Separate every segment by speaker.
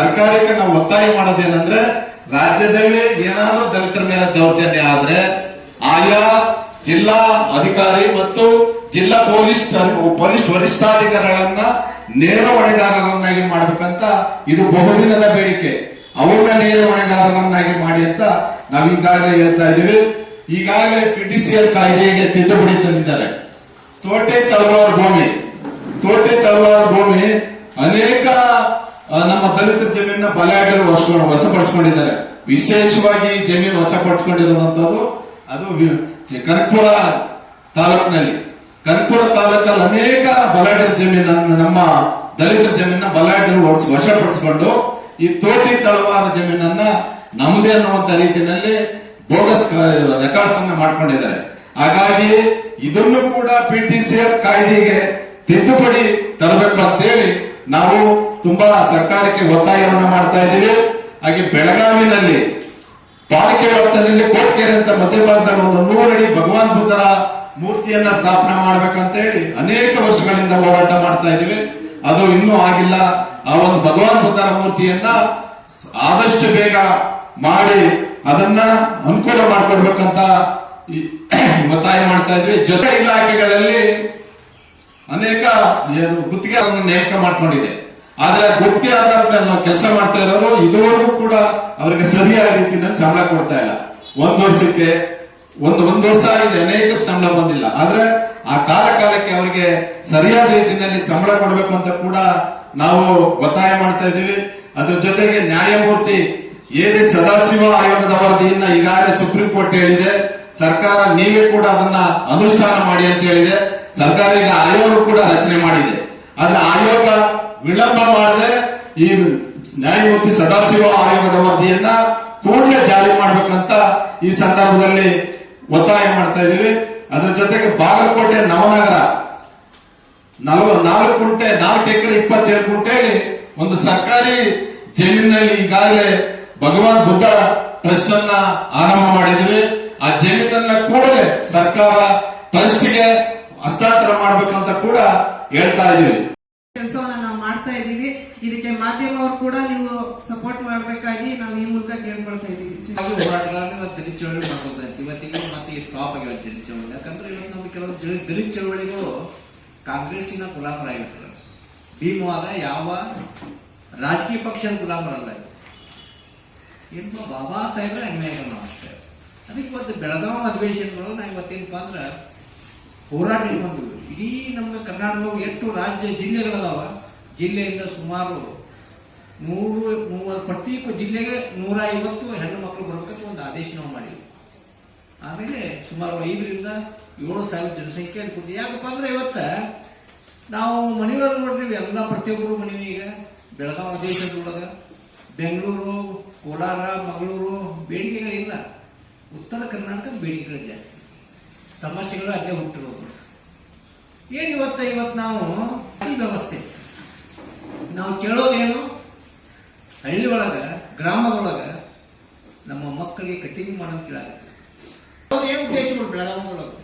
Speaker 1: ಸರ್ಕಾರಕ್ಕೆ ನಾವು ಒತ್ತಾಯ ಮಾಡೋದೇನಂದ್ರೆ, ರಾಜ್ಯದಲ್ಲಿ ಏನಾದ್ರೂ ದಲಿತರ ಮೇಲೆ ದೌರ್ಜನ್ಯ ಆದ್ರೆ ಆಯಾ ಜಿಲ್ಲಾ ಅಧಿಕಾರಿ ಮತ್ತು ಜಿಲ್ಲಾ ಪೊಲೀಸ್ ಪೊಲೀಸ್ ವರಿಷ್ಠಾಧಿಕಾರಿಗಳನ್ನ ನೇರ ಹೊಣೆಗಾರರನ್ನಾಗಿ ಮಾಡ್ಬೇಕಂತ ಇದು ಬಹುದಿನದ ಬೇಡಿಕೆ. ಅವ್ರನ್ನ ನೇರ ಹೊಣೆಗಾರರನ್ನಾಗಿ ಮಾಡಿ ಅಂತ ನಾವು ಈಗಾಗಲೇ ಹೇಳ್ತಾ ಇದೀವಿ ಈಗಾಗಲೇ ಪಿಟಿಸಿಎಲ್ ಕಾಯ್ದೆಗೆ ತಿದ್ದುಪಡಿ ತಂದಿದ್ದಾರೆ ತೋಟೆ ತಲವಾರು ಭೂಮಿ, ತೋಟೆ ತಲವಾರು ಭೂಮಿ ಅನೇಕ ನಮ್ಮ ದಲಿತ ಜಮೀನ ಬಲಾಢ್ಯರು ವಶ ವಶಪಡಿಸಿಕೊಂಡಿದ್ದಾರೆ. ವಿಶೇಷವಾಗಿ ಜಮೀನು ವಶಪಡಿಸಿಕೊಂಡಿರುವಂತದ್ದು ಅದು ಕನಕಪುರ ತಾಲೂಕಿನಲ್ಲಿ. ಕನಕಪುರ ತಾಲೂಕಲ್ಲಿ ಅನೇಕ ಬಲಾಢ್ಯರ ಜಮೀನನ್ನು ನಮ್ಮ ದಲಿತ ಜಮೀನ ಬಲಾಢ್ಯರು ವಶ- ವಶಪಡಿಸಿಕೊಂಡು ಈ ತೋಟಿ ತಳವಾದ ಜಮೀನನ್ನ ನಮ್ಮದೇ ಅನ್ನುವಂತ ರೀತಿಯಲ್ಲಿ ಬೋಗಸ್ ರೆಕಾರ್ಡ್ಸ್ ಅನ್ನ ಮಾಡ್ಕೊಂಡಿದ್ದಾರೆ. ಹಾಗಾಗಿ ಇದನ್ನು ಕೂಡ ಪಿ ಟಿ ಸಿ ಕಾಯ್ದೆಗೆ ತಿದ್ದುಪಡಿ ತರಬೇಕು ಅಂತೇಳಿ ನಾವು ತುಂಬಾ ಸರ್ಕಾರಕ್ಕೆ ಒತ್ತಾಯವನ್ನ ಮಾಡ್ತಾ ಇದ್ದೀವಿ. ಹಾಗೆ ಬೆಳಗಾವಿನಲ್ಲಿ ಪಾಲಿಕೆ ವ್ಯಾಪ್ತಿಯಲ್ಲಿ ಕೋಟ್ಕೆರೆ ಅಂತ ಮಧ್ಯಭಾಗದಲ್ಲಿ ಒಂದು ನೂರಡಿ ಭಗವಾನ್ ಬುದ್ಧರ ಮೂರ್ತಿಯನ್ನ ಸ್ಥಾಪನೆ ಮಾಡ್ಬೇಕಂತ ಹೇಳಿ ಅನೇಕ ವರ್ಷಗಳಿಂದ ಹೋರಾಟ ಮಾಡ್ತಾ ಇದ್ದೀವಿ. ಅದು ಇನ್ನೂ ಆಗಿಲ್ಲ. ಆ ಒಂದು ಭಗವಾನ್ ಬುದ್ಧರ ಮೂರ್ತಿಯನ್ನ ಆದಷ್ಟು ಬೇಗ ಮಾಡಿ ಅದನ್ನ ಅನುಕೂಲ ಮಾಡ್ಕೊಡ್ಬೇಕಂತ ಒತ್ತಾಯ ಮಾಡ್ತಾ ಇದ್ವಿ ಜೊತೆ ಇಲಾಖೆಗಳಲ್ಲಿ ಅನೇಕ ಗುತ್ತಿಗೆ ನೇಮಕ ಮಾಡ್ಕೊಂಡಿದೆ. ಆದ್ರೆ ಗುತ್ತಿಗೆ ಆಧಾರದ ಮೇಲೆ ನಾವು ಕೆಲಸ ಮಾಡ್ತಾ ಇರೋರು ಇದುವರೆಗೂ ಕೂಡ ಅವ್ರಿಗೆ ಸರಿಯಾದ ರೀತಿಯಲ್ಲಿ ಸಂಬಳ ಕೊಡ್ತಾ ಇಲ್ಲ. ಒಂದ್ ವರ್ಷಕ್ಕೆ, ಒಂದು ಒಂದು ವರ್ಷ ಆಗಿದೆ ಅನೇಕ ಸಂಬಳ ಬಂದಿಲ್ಲ. ಆದ್ರೆ ಆ ಕಾಲ ಕಾಲಕ್ಕೆ ಅವರಿಗೆ ಸರಿಯಾದ ರೀತಿಯಲ್ಲಿ ಸಂಬಳ ಕೊಡಬೇಕು ಅಂತ ಕೂಡ ನಾವು ಒತ್ತಾಯ ಮಾಡ್ತಾ ಇದ್ದೀವಿ. ಅದ್ರ ಜೊತೆಗೆ ನ್ಯಾಯಮೂರ್ತಿ ಏನೇ ಸದಾಶಿವ ಆಯೋಗದ ವರದಿಯನ್ನ ಈಗಾಗಲೇ ಸುಪ್ರೀಂ ಕೋರ್ಟ್ ಹೇಳಿದೆ. ಸರ್ಕಾರ ನೀವೇ ಕೂಡ ಅದನ್ನ ಅನುಷ್ಠಾನ ಮಾಡಿ ಅಂತ ಹೇಳಿದೆ. ಸರ್ಕಾರ ಈಗ ಆಯೋಗ ಕೂಡ ರಚನೆ ಮಾಡಿದೆ. ಆದ್ರೆ ಆಯೋಗ ವಿಳಂಬ ಮಾಡದೆ ಈ ನ್ಯಾಯಮೂರ್ತಿ ಸದಾಶಿವ ಆಯೋಗದ ವರದಿಯನ್ನ ಕೂಡಲೇ ಜಾರಿ ಮಾಡ್ಬೇಕಂತ ಈ ಸಂದರ್ಭದಲ್ಲಿ ಒತ್ತಾಯ ಮಾಡ್ತಾ ಇದೀವಿ ಅದರ ಜೊತೆಗೆ ಬಾಗಲಕೋಟೆ ನವನಗರ ನಲವ ನಾಲ್ಕು ಕುಂಟೆ ನಾಲ್ಕು ಎಕರೆ ಇಪ್ಪತ್ತೇಳು ಕುಂಟೆಯಲ್ಲಿ ಒಂದು ಸರ್ಕಾರಿ ಜಮೀನಿನಲ್ಲಿ ಈಗಾಗಲೇ ಭಗವಾನ್ ಬುದ್ಧ ಟ್ರಸ್ಟ್ ಅನ್ನ ಆರಂಭ ಮಾಡಿದೀವಿ ಆ ಜಮೀನನ್ನ ಕೂಡಲೇ ಸರ್ಕಾರ ಟ್ರಸ್ಟ್ಗೆ ಹಸ್ತಾಂತರ ಮಾಡ್ಬೇಕಂತ ಕೂಡ ಹೇಳ್ತಾ ಇದೀವಿ
Speaker 2: ಕೆಲಸವನ್ನ ನಾವು ಮಾಡ್ತಾ ಇದ್ದೀವಿ ಇದಕ್ಕೆ ಮಾಧ್ಯಮವ್ರು ಕೂಡ ನೀವು ಸಪೋರ್ಟ್ ಮಾಡಬೇಕಾಗಿ ನಾವು ಈ ಮೂಲಕ ಕೇಳ್ಕೊಳ್ತಾ ಇದ್ದೀವಿ
Speaker 3: ದಲಿತ ಚಳವಳಿ ಇವತ್ತಿಗೆ ಮತ್ತೆ ಚಳವಳಿ? ಯಾಕಂದ್ರೆ ಇವತ್ತು ನಮ್ಗೆ ಚಳವಳಿಗಳು ಕಾಂಗ್ರೆಸ್ಸಿನ ಗುಲಾಮರಾಗಿರ್ತಾರೆ. ಭೀಮವಾದ ಯಾವ ರಾಜಕೀಯ ಪಕ್ಷದ ಗುಲಾಮರಲ್ಲ ಎಂಬ ಬಾಬಾ ಸಾಹೇಬ್ರ ಅನ್ಯಾಯಗಳು ನಾವು ಅಷ್ಟೇ. ಅದಕ್ಕೆ ಇವತ್ತು ಬೆಳಗಾವಿ ಅಧಿವೇಶನಗಳು ನಾ ಇವತ್ತೇನಪ್ಪ ಅಂದ್ರೆ ಹೋರಾಟ ಇಟ್ಕೊಂಡಿವಿ ಇಡೀ ನಮ್ಮ ಕರ್ನಾಟಕದಾಗ ಎಷ್ಟು ರಾಜ್ಯ ಜಿಲ್ಲೆಗಳದಾವ? ಜಿಲ್ಲೆಯಿಂದ ಸುಮಾರು ನೂರು ಮೂವತ್ತು ಪ್ರತಿ ಜಿಲ್ಲೆಗೆ ನೂರ ಐವತ್ತು ಹೆಣ್ಣು ಮಕ್ಕಳು ಬರ್ಬೇಕಂತ ಒಂದು ಆದೇಶ ನಾವು ಮಾಡಿ ಆಮೇಲೆ ಸುಮಾರು ಐದರಿಂದ ಏಳು ಸಾವಿರ ಜನಸಂಖ್ಯೆ ಅನ್ಕೊಂಡ್ವಿ. ಯಾಕಪ್ಪ ಅಂದ್ರೆ ಇವತ್ತ ನಾವು ಮನೆಯೊಳಗೆ ನೋಡ್ರಿ, ಎಲ್ಲ ಪ್ರತಿಯೊಬ್ಬರು ಮನೆ ಈಗ ಬೆಳಗಾವಿ ದೇಶದೊಳಗ, ಬೆಂಗಳೂರು, ಕೋಲಾರ, ಮಂಗಳೂರು ಬೇಡಿಕೆಗಳಿಲ್ಲ ಉತ್ತರ ಕರ್ನಾಟಕ ಬೇಡಿಕೆಗಳು ಜಾಸ್ತಿ. ಸಮಸ್ಯೆಗಳು ಅಲ್ಲೇ ಹುಟ್ಟಿರೋದು. ಏನ್ ಇವತ್ತು ಇವತ್ತು ನಾವು ಈ ವ್ಯವಸ್ಥೆ. ನಾವು ಕೇಳೋದೇನು? ಹಳ್ಳಿ ಒಳಗ ಗ್ರಾಮದೊಳಗೆ ನಮ್ಮ ಮಕ್ಕಳಿಗೆ ಕಟಿಂಗ್ ಮಾಡೋದು ಕೇಳಾಗುತ್ತೆ. ಏನು ಉದ್ದೇಶಗಳು ಬೆಳಗಾವಿದೊಳಗೆ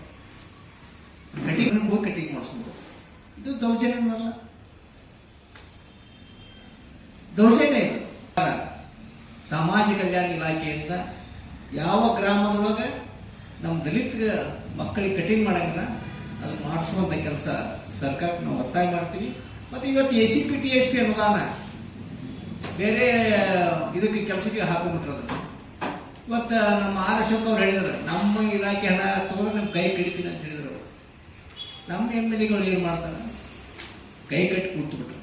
Speaker 3: ಕಟಿಂಗ್ ಹೋಗಿ ಕಟಿಂಗ್ ಮಾಡಿಸ್ಬೋದು ಇದು ದೌರ್ಜನ್ಯವಲ್ಲ ದೌರ್ಜನ್ಯ ಇದು. ಸಮಾಜ ಕಲ್ಯಾಣ ಇಲಾಖೆಯಿಂದ ಯಾವ ಗ್ರಾಮದೊಳಗೆ ನಮ್ಮ ದಲಿತ ಮಕ್ಕಳಿಗೆ ಕಟಿಂಗ್ ಮಾಡಂಗಿಲ್ಲ ಅದು ಮಾಡಿಸುವಂತ ಕೆಲಸ ಸರ್ಕಾರಕ್ಕೆ ನಾವು ಒತ್ತಾಯ ಮಾಡ್ತೀವಿ. ಮತ್ತೆ ಇವತ್ತು A C P T S P ಅನುದಾನ ಬೇರೆ, ಇದಕ್ಕೆ ಕೆಲಸಕ್ಕೆ ಹಾಕೊಂಡ್ಬಿಟ್ರದು. ಇವತ್ತು ನಮ್ಮ ಆರ್ ಅಶೋಕ್ ಅವ್ರು ಹೇಳಿದ್ರು, ನಮ್ಮ ಇಲಾಖೆ ಹಣ ತೊಗೊಂಡ್ರೆ ನಮ್ಮ ಕೈ ಕಡಿತೀನಿ ಅಂತ ಹೇಳಿದ್ರು ನಮ್ಮ ಎಂ ಎಲ್ ಎಗಳು ಏನು ಮಾಡ್ತಾರೆ? ಕೈ ಕಟ್ಟಿ ಕೂತು ಬಿಟ್ರು